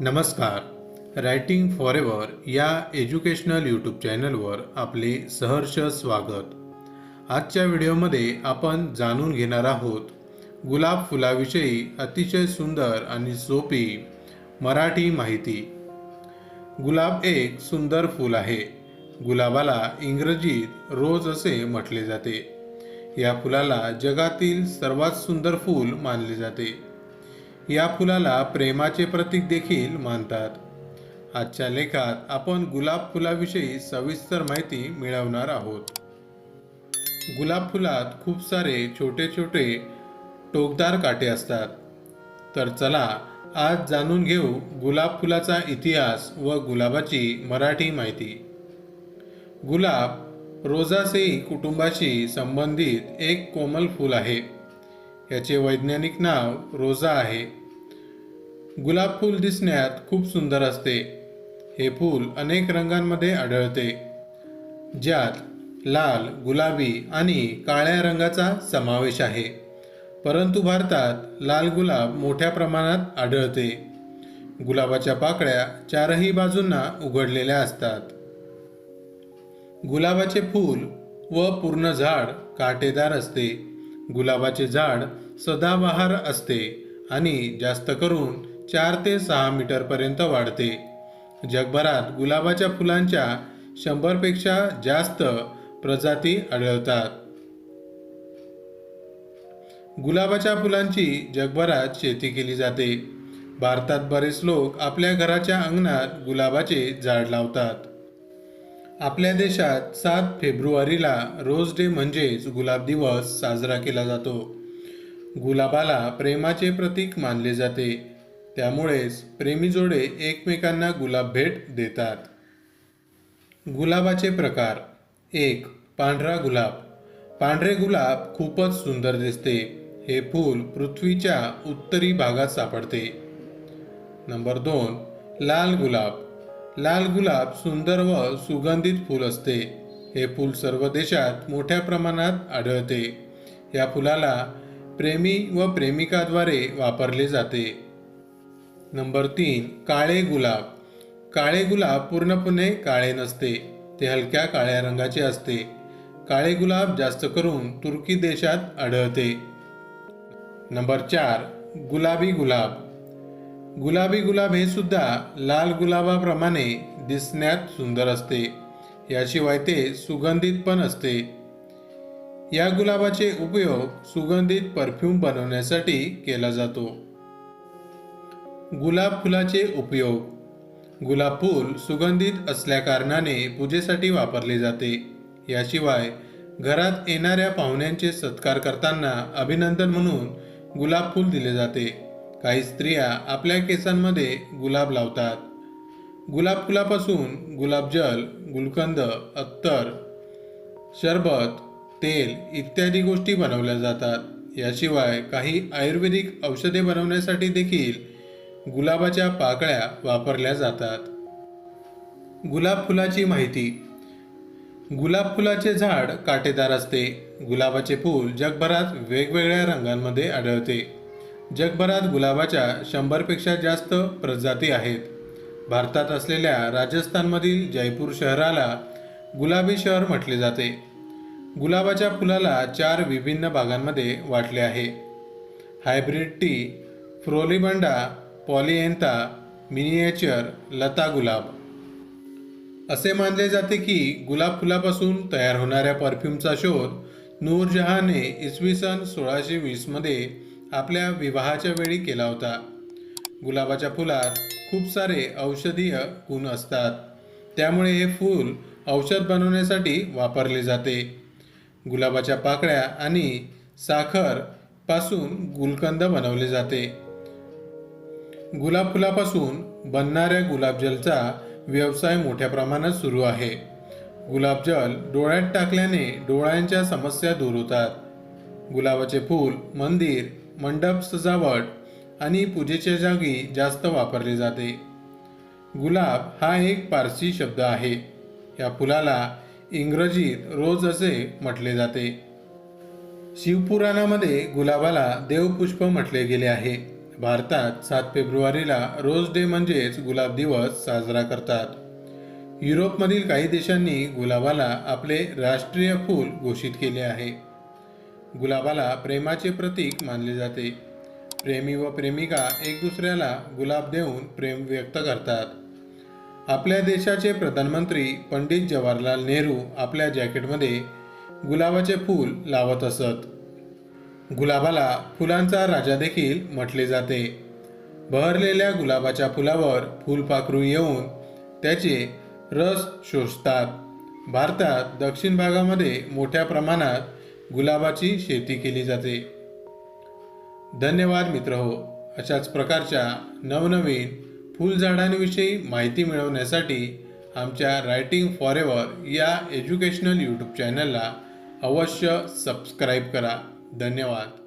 नमस्कार. Writing for ever या educational YouTube चॅनलवर आपले सहर्ष स्वागत. आजच्या व्हिडिओमध्ये आपण जाणून घेणार आहोत गुलाब फुलाविषयी अतिशय सुंदर आणि सोपी मराठी माहिती. गुलाब एक सुंदर फूल आहे. गुलाबाला इंग्रजीत रोज असे म्हटले जाते. या फुलाला जगातील सर्वात सुंदर फूल मानले जाते. या फुलाला प्रेमाचे प्रतीक देखील मानतात. आजच्या लेखात आपण गुलाब फुलाविषयी सविस्तर माहिती मिळवणार आहोत. गुलाब फुलात खूप सारे छोटे छोटे टोकदार काटे असतात. तर चला आज जाणून घेऊ गुलाब फुलाचा इतिहास व गुलाबाची मराठी माहिती. गुलाब रोजासेई कुटुंबाशी संबंधित एक कोमल फूल आहे. याचे वैज्ञानिक नाव रोजा आहे. गुलाब फूल दिसण्यात खूप सुंदर असते. हे फूल अनेक रंगांमध्ये आढळते. ज्यात लाल गुलाबी आणि काळ्या रंगाचा समावेश आहे. परंतु भारतात लाल गुलाब मोठ्या प्रमाणात आढळते. गुलाबाच्या पाकळ्या चारही बाजूंना उघडलेल्या असतात. गुलाबाचे फूल व पूर्ण झाड काटेदार असते. गुलाबाचे झाड सदाबहार असते आणि जास्त करून चार ते सहा मीटरपर्यंत वाढते. जगभरात गुलाबाच्या फुलांच्या शंभरपेक्षा जास्त प्रजाती आढळतात. गुलाबाच्या फुलांची जगभरात शेती केली जाते. भारतात बरेच लोक आपल्या घराच्या अंगणात गुलाबाचे झाड लावतात. आपल्या देशात सात फेब्रुवारीला रोज डे म्हणजेच गुलाब दिवस साजरा केला जातो. गुलाबाला प्रेमाचे प्रतीक मानले जाते. त्यामुळेच प्रेमी जोडे एकमेकांना गुलाब भेट देतात. गुलाबाचे प्रकार. एक पांढरा गुलाब. पांढरे गुलाब खूपच सुंदर दिसते. हे फूल पृथ्वीच्या उत्तरी भागात सापडते. नंबर दोन लाल गुलाब. लाल गुलाब सुंदर व सुगंधित फूल असते. हे फूल सर्व देशात मोठ्या प्रमाणात आढळते. या फुलाला प्रेमी व प्रेमिकाद्वारे वापरले जाते. नंबर तीन काळे गुलाब. काळे गुलाब पूर्णपणे काळे नसते ते हलक्या काळ्या रंगाचे असते. काळे गुलाब जास्त करून तुर्की देशात आढळते. नंबर चार गुलाबी गुलाब. गुलाबी गुलाब हे सुद्धा लाल गुलाबाप्रमाणे दिसण्यात सुंदर असते. याशिवाय ते सुगंधित पण असते. या गुलाबाचे उपयोग सुगंधित परफ्यूम बनवण्यासाठी केला जातो. गुलाब फुलाचे उपयोग. गुलाब फूल सुगंधित असल्याकारणाने पूजेसाठी वापरले जाते. याशिवाय घरात येणाऱ्या पाहुण्यांचे सत्कार करताना अभिनंदन म्हणून गुलाब फूल दिले जाते. काही स्त्रिया आपल्या केसांमध्ये गुलाब लावतात. गुलाब फुलापासून गुलाबजल गुलकंद अत्तर शरबत तेल इत्यादी गोष्टी बनवल्या जातात. याशिवाय काही आयुर्वेदिक औषधे बनवण्यासाठी देखील गुलाबाच्या पाकळ्या वापरल्या जातात. गुलाब फुलाची माहिती. गुलाब फुलाचे झाड काटेदार असते. गुलाबाचे फूल जगभरात वेगवेगळ्या रंगांमध्ये आढळते. जगभरात गुलाबाच्या शंभरपेक्षा जास्त प्रजाती आहेत. भारतात असलेल्या राजस्थानमधील जयपूर शहराला गुलाबी शहर म्हटले जाते. गुलाबाच्या फुलाला चार विभिन्न भागांमध्ये वाटले आहे. Hybrid tea floribunda polyantha miniature Lata गुलाब. असे मानले जाते की गुलाब फुलापासून तयार होणाऱ्या परफ्यूमचा शोध नूरजहाने इसवी सन सोळाशे वीसमध्ये आपल्या विवाहाच्या वेळी केला होता. गुलाबाच्या फुलात खूप सारे औषधीय गुण असतात. त्यामुळे हे फूल औषध बनवण्यासाठी वापरले जाते. गुलाबाच्या पाकळ्या आणि साखरपासून गुलकंद बनवले जाते. गुलाब फुलापासून बनणाऱ्या गुलाबजलचा व्यवसाय मोठ्या प्रमाणात सुरू आहे. गुलाबजल डोळ्यात टाकल्याने डोळ्यांच्या समस्या दूर होतात. गुलाबाचे फूल मंदिर मंडप सजावट आणि पूजेच्या जागी जास्त वापरले जाते. गुलाब हा एक पारसी शब्द आहे. या फुलाला इंग्रजीत रोज असे म्हटले जाते. शिवपुराणामध्ये गुलाबाला देवपुष्प म्हटले गेले आहे. भारतात सात फेब्रुवारीला रोज डे म्हणजेच गुलाब दिवस साजरा करतात. युरोपमधील काही देशांनी गुलाबाला आपले राष्ट्रीय फूल घोषित केले आहे. गुलाबाला प्रेमाचे प्रतीक मानले जाते. प्रेमी व प्रेमिका एक दुसऱ्याला गुलाब देऊन प्रेम व्यक्त करतात. आपल्या देशाचे प्रधानमंत्री पंडित जवाहरलाल नेहरू आपल्या जॅकेटमध्ये गुलाबाचे फूल लावत असत. गुलाबाला फुलांचा राजा देखील म्हटले जाते. बहरलेल्या गुलाबाच्या फुलावर फुलपाखरू येऊन त्याचे रस शोषतात. भारतात दक्षिण भागामध्ये मोठ्या प्रमाणात गुलाबाची शेती केली जाते. धन्यवाद मित्र हो. अशाच प्रकारच्या नवनवीन फुलझाडांविषयी माहिती मिळवण्यासाठी आमच्या रायटिंग फॉर एव्हर या एज्युकेशनल यूट्यूब चॅनलला अवश्य सबस्क्राईब करा. धन्यवाद.